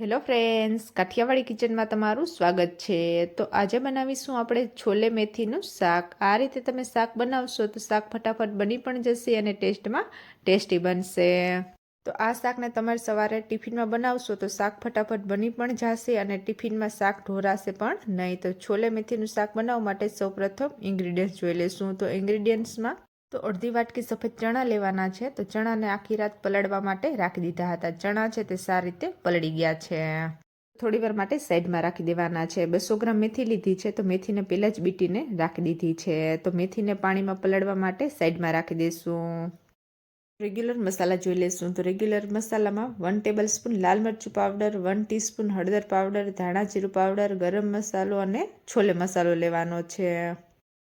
Hello friends Kathiawadi કિચનમાં તમારું સ્વાગત છે. તો આજે બનાવીશું આપણે છોલે મેથીનું શાક. આ રીતે તમે શાક બનાવશો તો શાક ફટાફટ બની પણ જશે અને ટેસ્ટમાં ટેસ્ટી બનશે. તો આ શાકને તમારે સવારે ટિફિનમાં બનાવશો તો શાક ફટાફટ બની પણ જશે અને ટિફિનમાં શાક ઢોરાશે પણ નહીં. તો છોલે મેથીનું શાક બનાવવા માટે સૌપ્રથમ ઇન્ગ્રીડિયન્ટ્સ જોઈ લઈશું તો ઇન્ગ્રીડિયન્ટ્સમાં તો અડધી વાટકી સફેદ ચણા લેવાના છે. તો ચણાને આખી રાત પલળવા માટે રાખી દીધા હતા. ચણા છે તે સારી રીતે પલળી ગયા છે. થોડી વાર માટે સાઈડમાં રાખી દેવાના છે. બસો ગ્રામ મેથી લીધી છે. તો મેથીને પહેલાં જ બીટીને રાખી દીધી છે. તો મેથીને પાણીમાં પલળવા માટે સાઈડમાં રાખી દઈશું રેગ્યુલર મસાલા જોઈ લઈશું તો રેગ્યુલર મસાલામાં વન ટેબલ સ્પૂન લાલ મરચું પાવડર વન ટીસ્પૂન હળદર પાવડર ધાણા જીરું પાવડર ગરમ મસાલો અને છોલે મસાલો લેવાનો છે.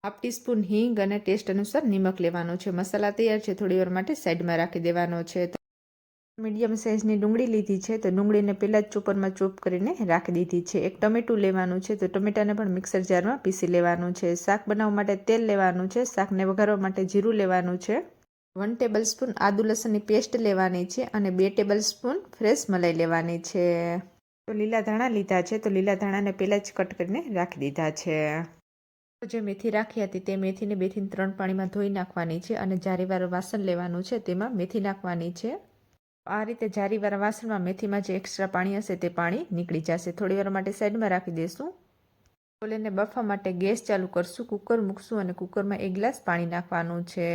હાફ ટીસ્પૂન હિંગ અને ટેસ્ટ અનુસાર નિમક લેવાનું છે. મસાલા તૈયાર છે થોડી વાર માટે. સાઈડમાં રાખી દેવાનો છે. મીડિયમ સાઇઝની ડુંગળી લીધી છે. તો ડુંગળીને પહેલાં જ ચોપરમાં ચોપ કરીને રાખી દીધી છે. એક ટમેટું લેવાનું છે. તો ટમેટાને પણ મિક્સર જારમાં પીસી લેવાનું છે. શાક બનાવવા માટે તેલ લેવાનું છે. શાકને વઘારવા માટે જીરું લેવાનું છે. વન ટેબલ સ્પૂન આદુ લસણની પેસ્ટ લેવાની છે અને બે ટેબલ સ્પૂન ફ્રેશ મલાઈ લેવાની છે. તો લીલા ધાણા લીધા છે. તો લીલા ધાણાને પહેલાં જ કટ કરીને રાખી દીધા છે. જે મેથી રાખી હતી તે મેથીને બેથી ત્રણ પાણીમાં ધોઈ નાખવાની છે અને જારીવાળું વાસણ લેવાનું છે, તેમાં મેથી નાખવાની છે. આ રીતે જારીવાળા વાસણમાં મેથીમાં જે એક્સ્ટ્રા પાણી હશે તે પાણી નીકળી જશે. થોડી વાર માટે સાઈડમાં રાખી દઈશું છોલેને બફવા માટે ગેસ ચાલુ કરશું. કુકર મૂકશું અને કુકરમાં એક ગ્લાસ પાણી નાખવાનું છે.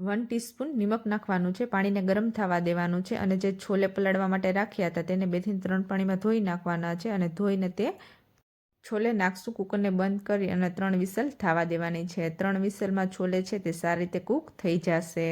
વન ટીસ્પૂન નિમક નાખવાનું છે. પાણીને ગરમ થવા દેવાનું છે અને જે છોલે પલાળવા માટે રાખ્યા હતા તેને બેથી ત્રણ પાણીમાં ધોઈ નાખવાના છે અને ધોઈને તે છોલે નાખશું કુકરને બંધ કરી અને ત્રણ વિસલ થવા દેવાની છે. ત્રણ વિસલમાં છોલે છે તે સારી રીતે કૂક થઈ જશે.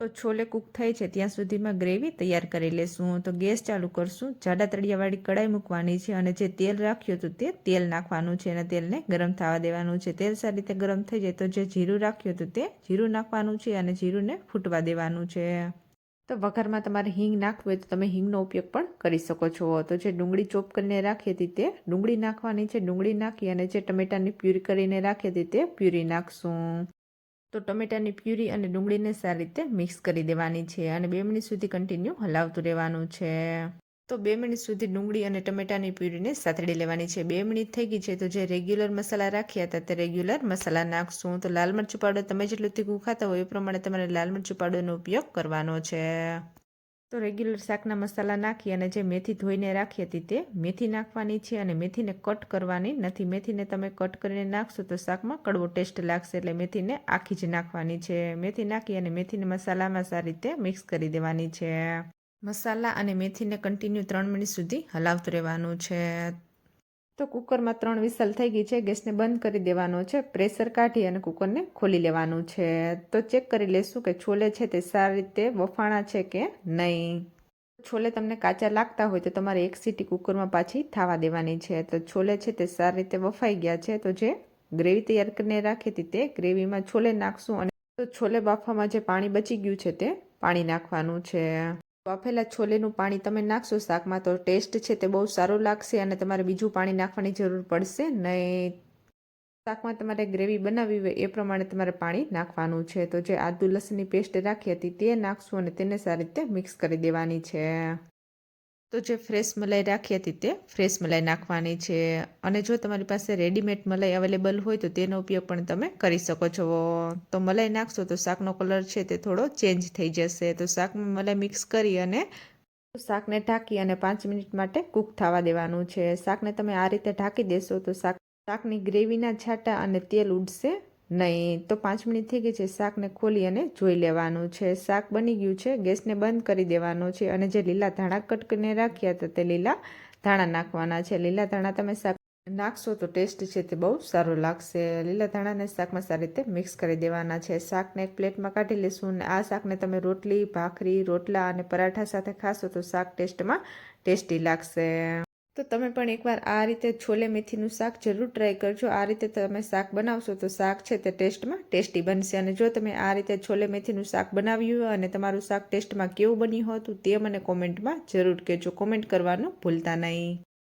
તો છોલે કૂક થઈ છે ત્યાં સુધીમાં ગ્રેવી તૈયાર કરી લેશું. તો ગેસ ચાલુ કરશું. જાડા તળિયાવાળી કડાઈ મૂકવાની છે અને જે તેલ રાખ્યું હતું તે તેલ નાખવાનું છે અને તેલને ગરમ થવા દેવાનું છે. તેલ સારી રીતે ગરમ થઈ જાય તો જે જીરું રાખ્યું હતું તે જીરું નાખવાનું છે અને જીરુંને ફૂટવા દેવાનું છે. તો વઘારમાં તમારે હિંગ નાખવું હોય તો તમે હિંગનો ઉપયોગ પણ કરી શકો છો. તો જે ડુંગળી ચોપ કરીને રાખી હતી તે ડુંગળી નાખવાની છે. ડુંગળી નાખી અને જે ટમેટાની પ્યુરી કરીને રાખી હતી તે પ્યુરી નાખશું. તો ટમેટાની પ્યુરી અને ડુંગળીને સારી રીતે મિક્સ કરી દેવાની છે અને બે મિનિટ સુધી કન્ટિન્યુ હલાવતું રહેવાનું છે. તો બે મિનિટ સુધી ડુંગળી અને ટમેટાની પ્યુરીને સાથડી લેવાની છે. બે મિનિટ થઈ ગઈ છે તો જે રેગ્યુલર મસાલા રાખ્યા હતા તે રેગ્યુલર મસાલા નાખશું. તો લાલ મરચું પાવડર તમે જેટલું તીખું ખાતા હોય એ પ્રમાણે તમારે લાલ મરચું પાવડરનો ઉપયોગ કરવાનો છે. તો રેગ્યુલર શાકના મસાલા નાખી અને જે મેથી ધોઈને રાખી હતી તે મેથી નાખવાની છે અને મેથીને કટ કરવાની નથી. મેથીને તમે કટ કરીને નાખશો તો શાકમાં કડવો ટેસ્ટ લાગશે એટલે મેથીને આખી જ નાખવાની છે. મેથી નાખી અને મેથીને મસાલામાં સારી રીતે મિક્સ કરી દેવાની છે. મસાલા અને મેથીને કન્ટિન્યુ ત્રણ મિનિટ સુધી હલાવતું રહેવાનું છે. તો કુકરમાં ત્રણ વિસલ થઈ ગઈ છે. ગેસને બંધ કરી દેવાનો છે. પ્રેશર કાઢી અને કુકરને ખોલી લેવાનું છે. તો ચેક કરી લેશું કે છોલે છે તે સારી રીતે વફાણા છે કે નહીં. છોલે તમને કાચા લાગતા હોય તો તમારે એક સીટી કુકરમાં પાછી થાવા દેવાની છે. તો છોલે છે તે સારી રીતે વફાઈ ગયા છે. તો જે ગ્રેવી તૈયાર કરીને રાખી હતી તે ગ્રેવીમાં છોલે નાખશું અને તો છોલે બાફવામાં જે પાણી બચી ગયું છે તે પાણી નાખવાનું છે. બાફેલા છોલેનું પાણી તમે નાખશો, શાકમાં તો ટેસ્ટ છે તે બહુ સારો લાગશે અને તમારે બીજું પાણી નાખવાની જરૂર પડશે નહીં. શાકમાં તમારે ગ્રેવી બનાવવી હોય એ પ્રમાણે તમારે પાણી નાખવાનું છે. તો જે આદુ લસણની પેસ્ટ રાખી હતી તે નાખશું અને તેને સારી રીતે મિક્સ કરી દેવાની છે. તો જે ફ્રેશ મલાઈ રાખી હતી તે ફ્રેશ મલાઈ નાખવાની છે. અને જો તમારી પાસે રેડીમેડ મલાઈ અવેલેબલ હોય તો તેનો ઉપયોગ પણ તમે કરી શકો છો. તો મલાઈ નાખશો તો શાકનો કલર છે તે થોડો ચેન્જ થઈ જશે. તો શાકમાં મલાઈ મિક્સ કરી અને શાકને ઢાંકી અને પાંચ મિનિટ માટે કૂક થવા દેવાનું છે. શાકને તમે આ રીતે ઢાંકી દેશો તો શાક, શાકની ગ્રેવીના છાંટા અને તેલ ઉડશે. નહીં, તો પાંચ મિનિટ થઈ ગઈ છે શાકને ખોલી અને જોઈ લેવાનું છે. શાક બની ગયું છે, ગેસને બંધ કરી દેવાનો છે અને જે લીલા ધાણા કટ કરીને રાખ્યા હતા તે લીલા ધાણા નાખવાના છે. લીલા ધાણા તમે શાક નાખશો તો ટેસ્ટ છે તે બહુ સારો લાગશે. લીલા ધાણાને શાકમાં સારી રીતે મિક્સ કરી દેવાના છે. શાકને એક પ્લેટમાં કાઢી લેશું અને આ શાકને તમે રોટલી, ભાખરી, રોટલા અને પરાઠા સાથે ખાશો તો શાક ટેસ્ટમાં ટેસ્ટી લાગશે. તો તમે પણ એકવાર આ રીતે છોલે મેથીનું શાક જરૂર ટ્રાય કરજો. આ રીતે તમે શાક બનાવશો તો શાક છે તે ટેસ્ટમાં ટેસ્ટી બનશે. અને જો તમે આ રીતે છોલે મેથીનું શાક બનાવ્યું હોય અને તમારું શાક ટેસ્ટમાં કેવું બન્યું હતું તે મને કોમેન્ટમાં જરૂર કહેજો. કોમેન્ટ કરવાનું ભૂલતા નહીં.